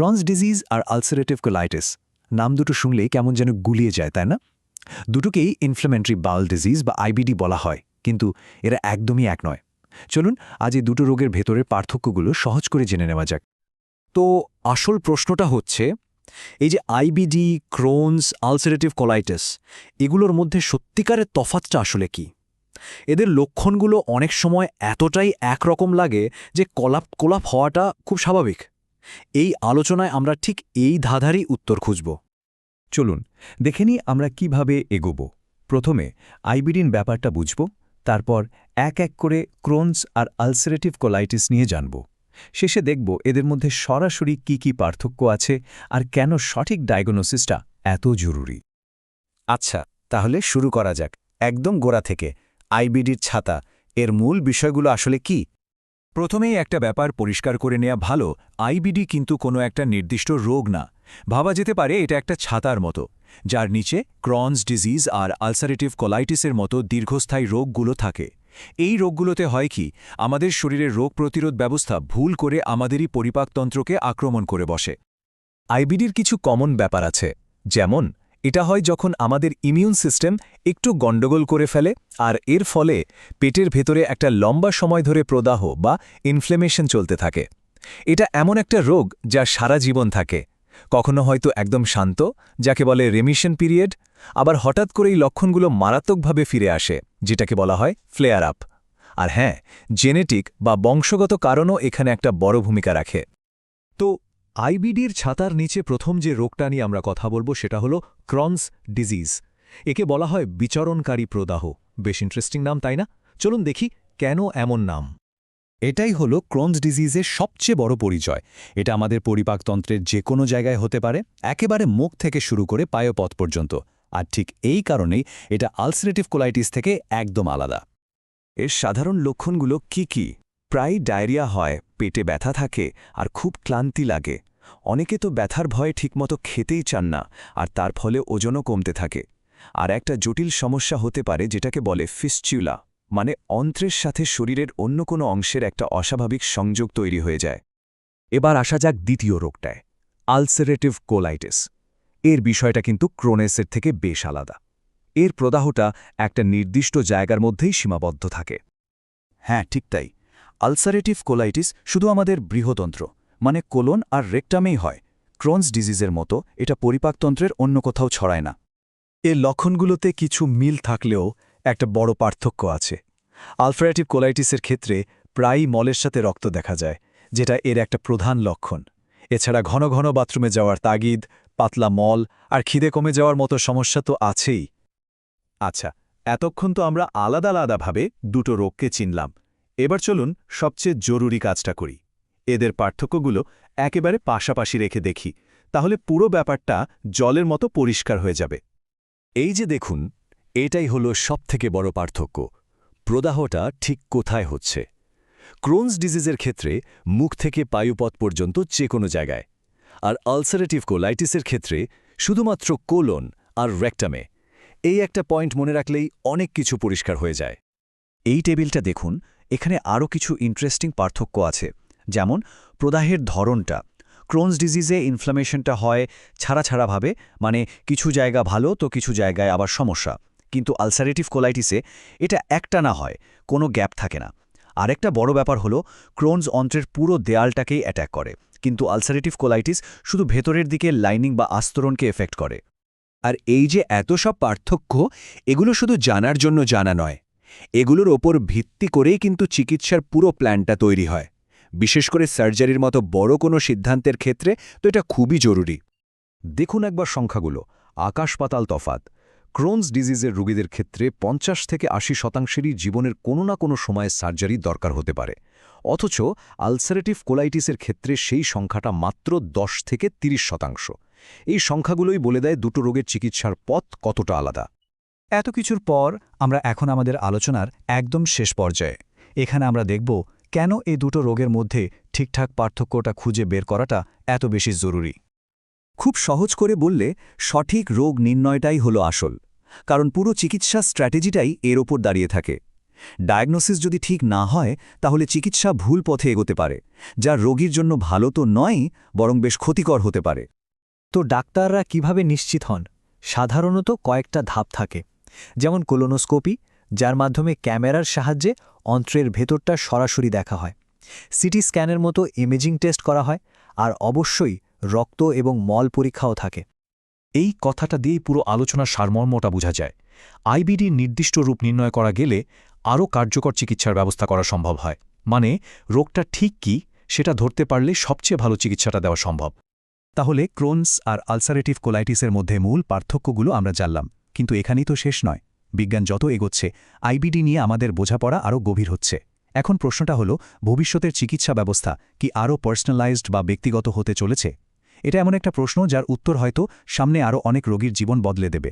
Crohn's disease আর ulcerative colitis নাম দুটো শুনলেই কেমন যেন গুলিয়ে যায়, তাই না? দুটোকেই ইনফ্লামেন্টারি বাউল ডিজিজ বা আইবিডি বলা হয়, কিন্তু এরা একদমই এক নয়। চলুন, আজ এই দুটো রোগের ভেতরের পার্থক্যগুলো সহজ করে জেনে নেওয়া যাক। তো আসল প্রশ্নটা হচ্ছে, এই যে আইবিডি ক্রোনস আলসারেটিভ কোলাইটিস এগুলোর মধ্যে সত্যিকারের তফাতটা আসলে কি? এদের লক্ষণগুলো অনেক সময় এতটাই একরকম লাগে যে কলাপ কোলাপ হওয়াটা খুব স্বাভাবিক। এই আলোচনায় আমরা ঠিক এই ধাঁধারই উত্তর খুঁজব। চলুন, দেখে নিই আমরা কীভাবে এগোব। প্রথমে আইবিডিন ব্যাপারটা বুঝব, তারপর এক এক করে ক্রোনস আর আলসারেটিভ কোলাইটিস নিয়ে জানব। শেষে দেখব এদের মধ্যে সরাসরি কি কি পার্থক্য আছে আর কেন সঠিক ডায়াগনোসিসটা এত জরুরি। আচ্ছা তাহলে শুরু করা যাক। একদম গোড়া থেকে, আইবিডির ছাতা, এর মূল বিষয়গুলো আসলে কি? প্রথমেই একটা ব্যাপার পরিষ্কার করে নেওয়া ভালো আইবিডি কিন্তু কোনো একটা নির্দিষ্ট রোগ না। ভাবা যেতে পারে এটা একটা ছাতার মতো, যার নিচে ক্রনস ডিজিজ আর আলসারেটিভ কোলাইটিসের মতো দীর্ঘস্থায়ী রোগগুলো থাকে। এই রোগগুলোতে হয় কি, আমাদের শরীরের রোগ প্রতিরোধ ব্যবস্থা ভুল করে আমাদেরই পরিপাকতন্ত্রকে আক্রমণ করে বসে। আইবিডির কিছু কমন ব্যাপার আছে, যেমন এটা হয় যখন আমাদের ইমিউন সিস্টেম একটু গণ্ডগোল করে ফেলে আর এর ফলে পেটের ভেতরে একটা লম্বা সময় ধরে প্রদাহ বা ইনফ্লেমেশন চলতে থাকে। এটা এমন একটা রোগ যা সারা জীবন থাকে। কখনো হয়তো একদম শান্ত, যাকে বলে রেমিশন পিরিয়ড আবার হঠাৎ করেই লক্ষণগুলো মারাত্মকভাবে ফিরে আসে, যেটাকে বলা হয় ফ্লেয়ার আপ আর হ্যাঁ জেনেটিক বা বংশগত কারণও এখানে একটা বড় ভূমিকা রাখে। তো আইবিডির ছাতার নিচে প্রথম যে রোগটা নিয়ে আমরা কথা বলব সেটা হলো ক্রনস ডিজিজ। একে বলা হয় বিচরণকারী প্রদাহ। বেশ ইন্টারেস্টিং নাম, তাই না? চলুন দেখি কেন এমন নাম। এটাই হলো ক্রোনস ডিজিজের সবচেয়ে বড় পরিচয়। এটা আমাদের পরিপাকতন্ত্রের যে কোনো জায়গায় হতে পারে, একেবারে মুখ থেকে শুরু করে পায়পথ পর্যন্ত। আর ঠিক এই কারণেই এটা আলসারেটিভ কোলাইটিস থেকে একদম আলাদা। এর সাধারণ লক্ষণগুলো কি কি? প্রায় ডায়রিয়া হয়, পেটে ব্যথা থাকে আর খুব ক্লান্তি লাগে। অনেকে তো ব্যথার ভয়ে ঠিকমতো খেতেই চান না আর তার ফলে ওজনও কমতে থাকে। আর একটা জটিল সমস্যা হতে পারে যেটাকে বলে ফিস্টিউলা মানে অন্ত্রের সাথে শরীরের অন্য কোনো অংশের একটা অস্বাভাবিক সংযোগ তৈরি হয়ে যায়। এবার আসা যাক দ্বিতীয় রোগটায়, আলসারেটিভ কোলাইটিস। এর বিষয়টা কিন্তু ক্রোনেসের থেকে বেশ আলাদা। এর প্রদাহটা একটা নির্দিষ্ট জায়গার মধ্যেই সীমাবদ্ধ থাকে। হ্যাঁ ঠিক তাই। আলসারেটিভ কোলাইটিস শুধু আমাদের বৃহতন্ত্র মানে কোলন আর রেকটামেই হয়। ক্রোনস ডিজিজের মতো এটা পরিপাকতন্ত্রের অন্য কোথাও ছড়ায় না। এর লক্ষণগুলোতে কিছু মিল থাকলেও একটা বড় পার্থক্য আছে। আলফারেটিভ কোলাইটিসের ক্ষেত্রে প্রায়ই মলের সাথে রক্ত দেখা যায়, যেটা এর একটা প্রধান লক্ষণ। এছাড়া ঘন ঘন বাথরুমে যাওয়ার তাগিদ, পাতলা মল আর খিদে কমে যাওয়ার মতো সমস্যা তো আছেই। আচ্ছা এতক্ষণ তো আমরা আলাদা আলাদাভাবে দুটো রোগকে চিনলাম। এবার চলুন সবচেয়ে জরুরি কাজটা করি। এদের পার্থক্যগুলো একেবারে পাশাপাশি রেখে দেখি, তাহলে পুরো ব্যাপারটা জলের মতো পরিষ্কার হয়ে যাবে। এই যে দেখুন, এটাই হল সবথেকে বড় পার্থক্য। প্রদাহটা ঠিক কোথায় হচ্ছে? ক্রোনস ডিজিজের ক্ষেত্রে মুখ থেকে পায়ুপথ পর্যন্ত যে কোনো জায়গায়। আর আলসারেটিভ কোলাইটিসের ক্ষেত্রে শুধুমাত্র কোলন আর রেক্টামে। এই একটা পয়েন্ট মনে রাখলেই অনেক কিছু পরিষ্কার হয়ে যায়। এই টেবিলটা দেখুন এখানে আরও কিছু ইন্টারেস্টিং পার্থক্য আছে। যেমন, প্রদাহের ধরনটা। ক্রোনস ডিজিজে ইনফ্লামেশনটা হয় ছাড়া ছাড়াভাবে মানে কিছু জায়গা ভালো, তো কিছু জায়গায় আবার সমস্যা। কিন্তু আলসারেটিভ কোলাইটিসে এটা একটা না হয়, কোনো গ্যাপ থাকে না। আরেকটা বড় ব্যাপার হলো ক্রোনস অন্ত্রের পুরো দেয়ালটাকেই অ্যাট্যাক করে। কিন্তু আলসারেটিভ কোলাইটিস শুধু ভেতরের দিকে লাইনিং বা আস্তরণকে এফেক্ট করে। আর এই যে এত সব পার্থক্য, এগুলো শুধু জানার জন্য জানা নয়। এগুলোর ওপর ভিত্তি করেই কিন্তু চিকিৎসার পুরো প্ল্যানটা তৈরি হয়। বিশেষ করে সার্জারির মতো বড় কোনো সিদ্ধান্তের ক্ষেত্রে তো এটা খুবই জরুরি। দেখুন একবার সংখ্যাগুলো। আকাশ পাতাল তফাত ক্রোনস ডিজিজের রোগীদের ক্ষেত্রে পঞ্চাশ থেকে আশি শতাংশেরই জীবনের কোনো না কোনো সময়ে সার্জারি দরকার হতে পারে। অথচ আলসারেটিভ কোলাইটিসের ক্ষেত্রে সেই সংখ্যাটা মাত্র দশ থেকে ৩০ শতাংশ। এই সংখ্যাগুলোই বলে দেয় দুটো রোগের চিকিৎসার পথ কতটা আলাদা। এত কিছুর পর আমরা এখন আমাদের আলোচনার একদম শেষ পর্যায়ে। এখানে আমরা দেখব কেন এই দুটো রোগের মধ্যে ঠিকঠাক পার্থক্যটা খুঁজে বের করাটা এত বেশি জরুরি। খুব সহজ করে বললে, সঠিক রোগ নির্ণয়টাই হলো আসল, কারণ পুরো চিকিৎসা স্ট্র্যাটেজিটাই এর ওপর দাঁড়িয়ে থাকে। ডায়াগনোসিস যদি ঠিক না হয়, তাহলে চিকিৎসা ভুল পথে এগোতে পারে, যা রোগীর জন্য ভালো তো নয়, বরং বেশ ক্ষতিকর হতে পারে। তো ডাক্তাররা কীভাবে নিশ্চিত হন? সাধারণত কয়েকটা ধাপ থাকে। যেমন কোলোনোস্কোপি, যার মাধ্যমে ক্যামেরার সাহায্যে অন্ত্রের ভেতরটা সরাসরি দেখা হয়। সিটি স্ক্যানের মতো ইমেজিং টেস্ট করা হয় আর অবশ্যই রক্ত এবং মল পরীক্ষাও থাকে। এই কথাটা দিয়েই পুরো আলোচনার সারমর্মটা বোঝা যায়। আইবিডির নির্দিষ্ট রূপ নির্ণয় করা গেলে আরও কার্যকর চিকিৎসার ব্যবস্থা করা সম্ভব হয়। মানে রোগটা ঠিক কি, সেটা ধরতে পারলে সবচেয়ে ভালো চিকিৎসাটা দেওয়া সম্ভব। তাহলে ক্রোনস আর আলসারেটিভ কোলাইটিসের মধ্যে মূল পার্থক্যগুলো আমরা জানলাম। কিন্তু এখানেই তো শেষ নয়। বিজ্ঞান যত এগোচ্ছে, আইবিডি নিয়ে আমাদের বোঝাপড়া আরও গভীর হচ্ছে। এখন প্রশ্নটা হলো, ভবিষ্যতের চিকিৎসা ব্যবস্থা কি আরও পার্সোনালাইজড বা ব্যক্তিগত হতে চলেছে? এটা এমন একটা প্রশ্ন যার উত্তর হয়তো সামনে আরও অনেক রোগীর জীবন বদলে দেবে।